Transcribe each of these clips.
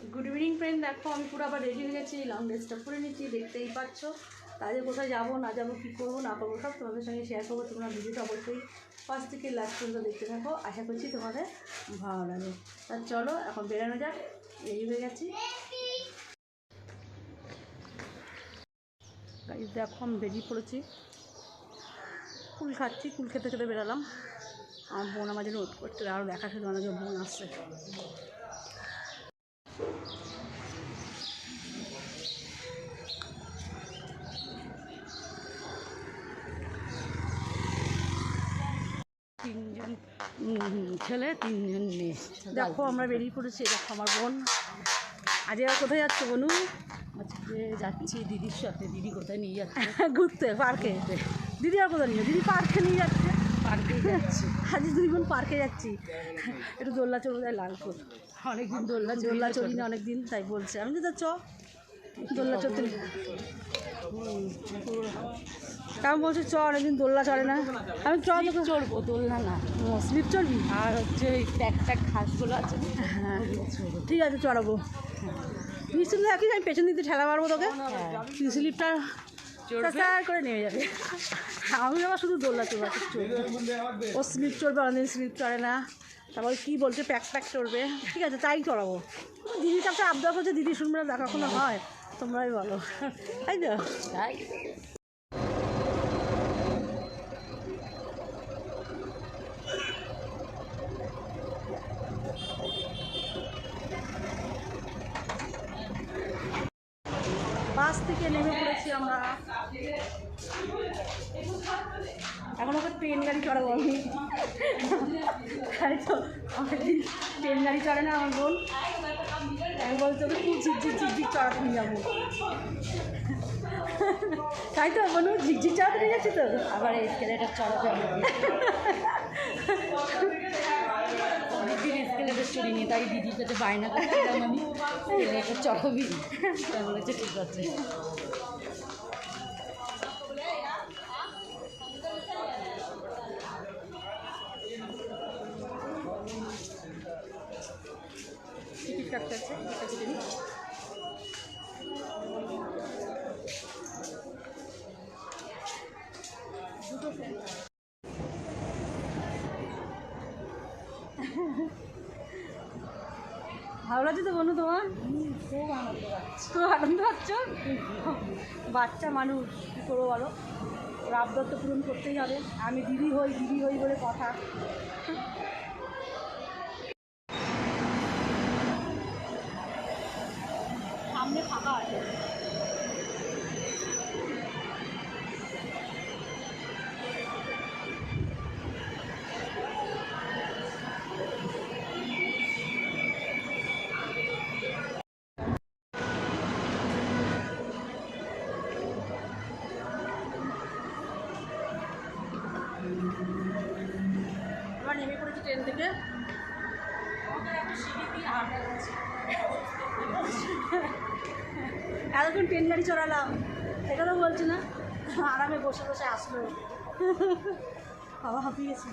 Good evening friend দেখো, আমি পুরো আবার রেডি হয়ে গেছি। লং ড্রেসটা পরে নিচ্ছি, দেখতেই পাচ্ছ। তাদের কোথায় যাব, না যাব, কী করব, না করব, সব তোমাদের সঙ্গে শেয়ার করব। তোমরা ভিডিওটা অবশ্যই ফার্স্ট থেকে লাস্ট পর্যন্ত দেখতে থাকো। আশা করছি তোমাদের ভালো লাগে তা চলো, এখন বেরানো যাক। রেডি হয়ে গেছি। দেখো, আমি বেরিয়ে পড়েছি। কুল খাচ্ছি কুল খেতে খেতে বেরালাম। আমার বোন আমার জন্য করতে আরও দেখা শুধু জন্য বোন আসছে তিনজন উম, ছেলে তিনজন মেয়ে। দেখো আমরা বেরিয়ে পড়েছি। দেখো আমার বোন। আজ এবার কোথায় যাচ্ছে বনু? আজকে যাচ্ছি দিদির সাথে। দিদি কোথায় নিয়ে যাচ্ছে? ঘুরতে পার্কে। দিদি আর কোথায় নিয়ে দিদি পার্কে নিয়ে যাচ্ছে। পার্কে যাচ্ছি। আজ দুই বোন পার্কে যাচ্ছি। একটু দোল্লা চড়ে যায় লালপুর অনেকদিন দোল্লা দোল্লা চড়ি না অনেক দিন তাই বলছে। আমি তো চ দোল্লা চড়তে কেমন বলছি চ অনেকদিন দোল্লা চড়ে না। আমি চ তোকে চড়বো দোলনা না। স্লিপ চড়বি? আর হচ্ছে ওই ট্যাক ট্যাক ঘাসগুলো আছে হ্যাঁ। ঠিক আছে চড়াবো। তুই শুধু একই আমি পেছন দিতে ঠেলা মারবো তোকে? তুই স্লিপটা? স্যার করে নেমে যাবে। আমি আবার শুধু দোল্লা চড়বো চড়বে। ও স্লিপ চড়বে অনেকদিন স্লিপ চড়ে না। তারপর কী বলছে প্যাক প্যাক চড়বে। ঠিক আছে তাই চড়াবো। দিদি কাছে আবদার করছে দিদি শুনবে না দেখা কোনো হয়। তোমরাই বলো। তাই তো? তাই বাস থেকে পড়েছি আমরা। এখন ওকে ট্রেন গাড়ি চড়াবো আমি। তাই তো অনেকদিন ট্রেন গাড়ি চড়ে না আমার বোন। আমি বলছি ওকে খুব ঝিকঝিক ঝিকঝিক চড়াতে নিয়ে যাব। তাই তো বলু ঝিকঝিক চড়াতে নিয়ে যাচ্ছি তো? আবার স্কেলেটার চড়াতে দিদির স্কেলেটার চড়িনি তাই দিদির কাছে বায়না করছিলাম আমি। চড়াবি। তাই বলেছে, ঠিক আছে। ভালো লাগছে তো বন্ধু তোমার? খুব আনন্দ পাচ্ছি? খুব আনন্দ হচ্ছ বাচ্চা মানুষ, কী করব বলো? ওর আবদার তো পূরণ করতেই হবে। আমি দিদি হই দিদি হই বলে কথা। ট্রেন থেকে। এতক্ষণ ট্রেন গাড়ি চড়ালাম। এটা তো বলছি না, আরামে বসে বসে আসলো। বাবা হাঁপিয়ে গেছে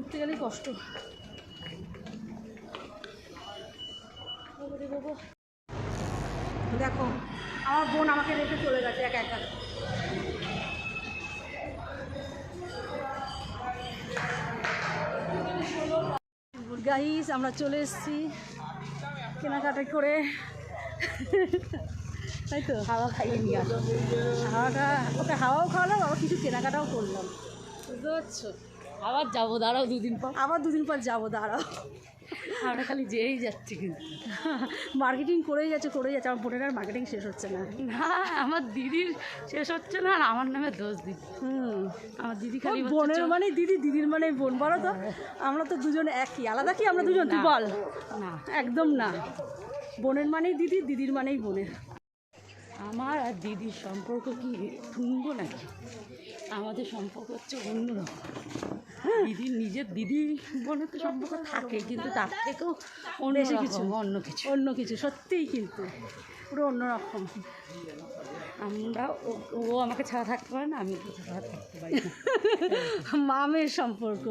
উঠতে গেলেই কষ্ট। দেখো, আমার বোন আমাকে রেখে চলে গেছে একা একা। গাইস আমরা চলে এসেছি কেনাকাটা করে। তাই তো? হাওয়া খাইয়ে নিয়ে আসো। হাওয়াটা ওকে হাওয়াও খাওয়ালাম আবার কিছু কেনাকাটাও করলাম। বুঝতে পারছ? আবার যাব দাঁড়াও দুদিন পর। আবার দুদিন পর যাব দাঁড়াও। আমরা খালি যেয়েই যাচ্ছি। কিন্তু মার্কেটিং করেই যাচ্ছে করেই যাচ্ছে। আমার বোনের আর মার্কেটিং শেষ হচ্ছে না। না আমার দিদির শেষ হচ্ছে না আর আমার নামে দোষ দিদি। হুম। আমার দিদি খালি বোনের। মানে দিদি দিদির মানে বোন। বলো তো আমরা তো দুজন একই। আলাদা কি আমরা দুজন? তুই বল। না। একদম না। বোনের মানেই দিদি দিদির মানেই বোনের। আমার আর দিদির সম্পর্ক কি শুনব নাকি? আমাদের সম্পর্ক হচ্ছে অন্যরকম। দিদির নিজের দিদি বোনের তো সম্পর্ক থাকে কিন্তু তার থেকেও অন্য কিছু। অন্য কিছু। অন্য কিছু সত্যিই কিন্তু। পুরো অন্যরকম। আমরা ও- আমাকে ছাড়া থাকতে পারে না আমি ছাড়া থাকতে পারি মামের সম্পর্ক।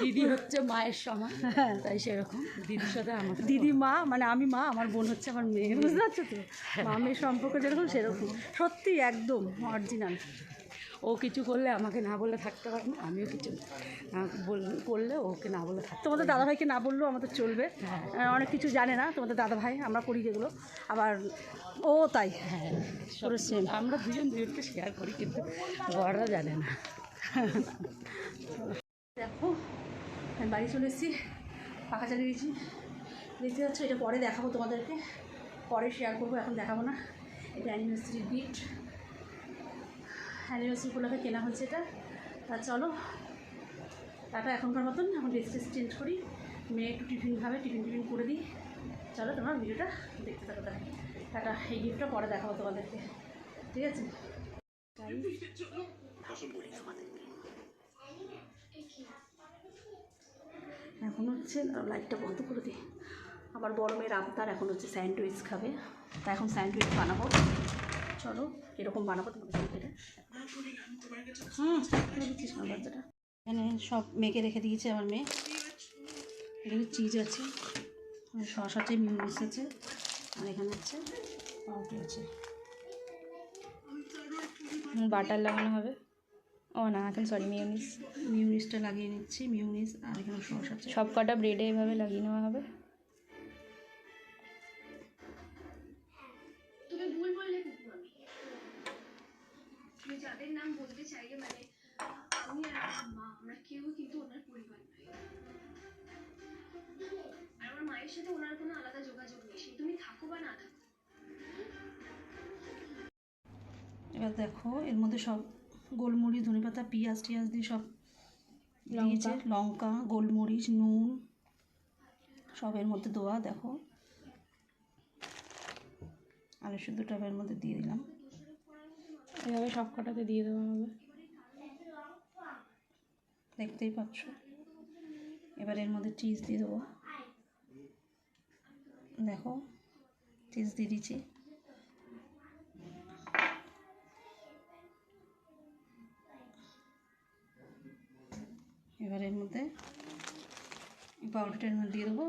দিদি হচ্ছে মায়ের সমান তাই সেরকম। দিদির সাথে আমাকে দিদি মা মানে আমি মা আমার বোন হচ্ছে আমার মেয়ে বুঝতে পারছ তো? মামের সম্পর্ক যেরকম সেরকম। সত্যি একদম অরিজিনাল ও কিছু করলে আমাকে না বলে থাকতে পারে না আমিও কিছু করলে ওকে না বলে থাকতে তোমাদের দাদাভাইকে না বললেও আমাদের চলবে। হ্যাঁ। অনেক কিছু জানে না তোমাদের দাদাভাই আমরা করি যেগুলো। আবার ও তাই। হ্যাঁ পুরো সেম আমরা দুজন দুজনকে শেয়ার করি কিন্তু বড়রা জানে না। দেখো আমি বাড়ি চলে এসেছি পাখা চালিয়ে দিয়েছি। দেখতে যাচ্ছ এটা পরে দেখাবো তোমাদেরকে। পরে শেয়ার করব এখন দেখাবো না। এটা অ্যানিভার্সারি গিফট অ্যানিভার্সারি উপলক্ষে কেনা হয়েছে এটা। তা চলো, টাটা এখনকার মতন। এখন ড্রেস চেঞ্জ করি। মেয়ে একটু টিফিন খাবে, টিফিন টিফিন করে দিই। চলো, তোমার ভিডিওটা দেখতে থাকো তাহলে। টাটা, এই গিফটটা পরে দেখাবো তোমাদেরকে। ঠিক আছে? এখন হচ্ছে লাইটটা বন্ধ করে দিই। আমার বড় মেয়ের আবদার এখন হচ্ছে স্যান্ডউইচ খাবে। তা এখন স্যান্ডউইচ বানাবো। চলো এরকম বানাবো সাথে হুম বাচ্চাটা? এখানে সব মেখে রেখে দিয়েছে আমার মেয়ে। এখানে চিজ আছে সস আছে মিউনিস আছে, আর এখানে হচ্ছে পাউডার আছে। বাটার লাগানো হবে। ও না, এখন সরি মিউনিস মিউনিসটা লাগিয়ে নিচ্ছি মিউনিস আর এখানে সস আছে। সব কটা ব্রেডে এভাবে লাগিয়ে নেওয়া হবে। আর মা আমরা কেউ কিন্তু ওনার পরিবার নই। আর আমার মায়ের সাথে ওনার কোনো আলাদা যোগাযোগ নেই। সে তুমি থাকো বা না থাকো। এবার দেখো এর মধ্যে সব গোলমরিচ ধনেপাতা পেঁয়াজ টিয়াজ দিয়ে সব দিয়েছে। লঙ্কা গোলমরিচ নুন সব এর মধ্যে দেওয়া দেখো। আলু সিদ্ধটা এর মধ্যে দিয়ে দিলাম। এভাবে সব কটাতে দিয়ে দেওয়া হবে। দেখতেই পাচ্ছ। এবার এর মধ্যে চিজ দিয়ে দেবো। দেখো চিজ দিয়ে দিচ্ছি। এবার এর মধ্যে পাউডারটা এর মধ্যে দিয়ে দেবো।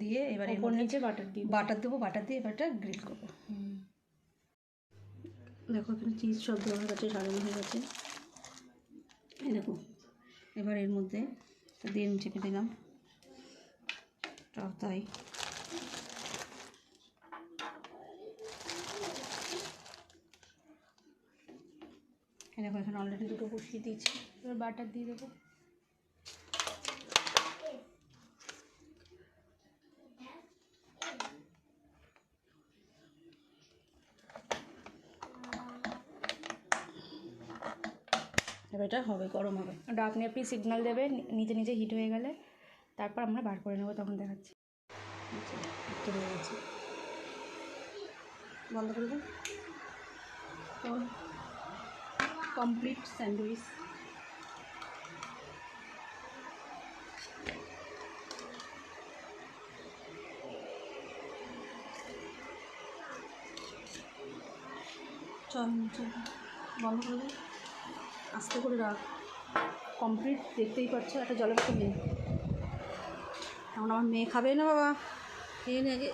দিয়ে এবার এর মধ্যে বাটার দিয়ে বাটার দেবো বাটার দিয়ে এবারটা গ্রিল করব। দেখো এখানে চিজ সব দেওয়া হয়ে গেছে সাজানো হয়ে গেছে। এই দেখো এবার এর মধ্যে দিয়ে চেপে দিলাম। টক দই এখানে অলরেডি দুটো বসিয়ে দিয়েছি। এবার বাটার দিয়ে দেবো। এবার এটা হবে গরম হবে। ওটা আপনি আপনি সিগন্যাল দেবে নিজে নিজে হিট হয়ে গেলে তারপর আমরা বার করে নেব তখন দেখাচ্ছি। একটু গেছে। বন্ধ করে দিন। তো কমপ্লিট স্যান্ডউইচ চল চল বন্ধ করে দিন। আস্তে করে রাখ। কমপ্লিট দেখতেই পাচ্ছ, একটা জলের বোতল নেই। এখন আমার মেয়ে খাবে না বাবা? খেয়ে নে আগে।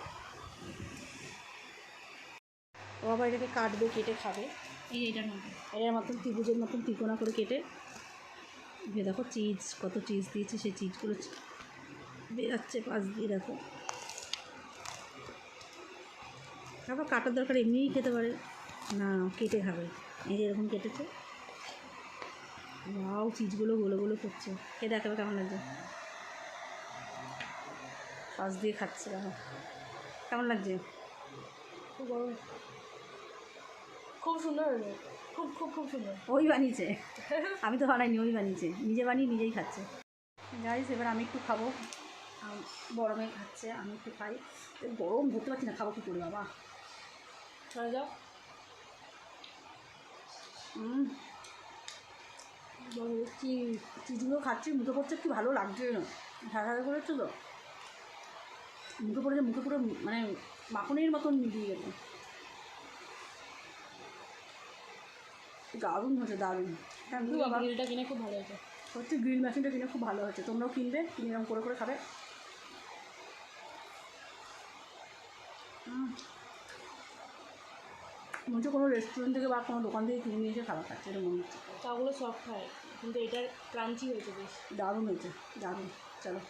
বাবা এটাকে কাটবে, কেটে খাবে। এই এইটার মতন এটার মতন ত্রিভুজের মতন ত্রিকোণা করে কেটে। ভে দেখো চিজ কত চিজ দিয়েছে, সেই চিজগুলো বেরাচ্ছে পাশ দিয়ে, দেখো। তারপর কাটার দরকার এমনিই খেতে পারে। না, কেটে খাবে। এই যে এরকম কেটেছে। ওয়াও চিজগুলো গোলো গোলো করছে। খেয়ে দেখাবে কেমন লাগছে? পাশ দিয়ে খাচ্ছে দেখো। কেমন লাগছে? খুব গরম। খুব সুন্দর খুব খুব খুব সুন্দর। ওই বানিয়েছে। আমি তো বানাইনি ওই বানিয়েছে। নিজে বানিয়ে নিজেই খাচ্ছে। গাইস এবার আমি একটু খাব। বড় মেয়ে খাচ্ছে আমি একটু খাই। গরম ধরতে পারছি না খাব কি করে বাবা? চলে যাও। হুম চিজগুলো খাচ্ছি মুখে পড়ছে কি ভালো লাগছে? না ঝাড়া করেছ তো। মুখে পড়ে মুখে পুরো মানে মাখনের মতন মিলিয়ে গেল দারুণ হয়েছে দারুণ। হ্যাঁ গ্রিলটা কিনে খুব ভালো হয়েছে। সত্যি গ্রিল মেশিনটা কিনে খুব ভালো হয়েছে। তোমরাও কিনবে কিনে এরকম করে করে খাবে হুম। মনে হচ্ছে কোনো রেস্টুরেন্ট থেকে বা কোনো দোকান থেকে কিনে নিয়ে এসে খাবার খাচ্ছে এটা মনে হচ্ছে। চাগুলো সফট হয় কিন্তু এটার ক্রাঞ্চি হয়েছে বেশ। দারুণ হয়েছে দারুণ। চলো।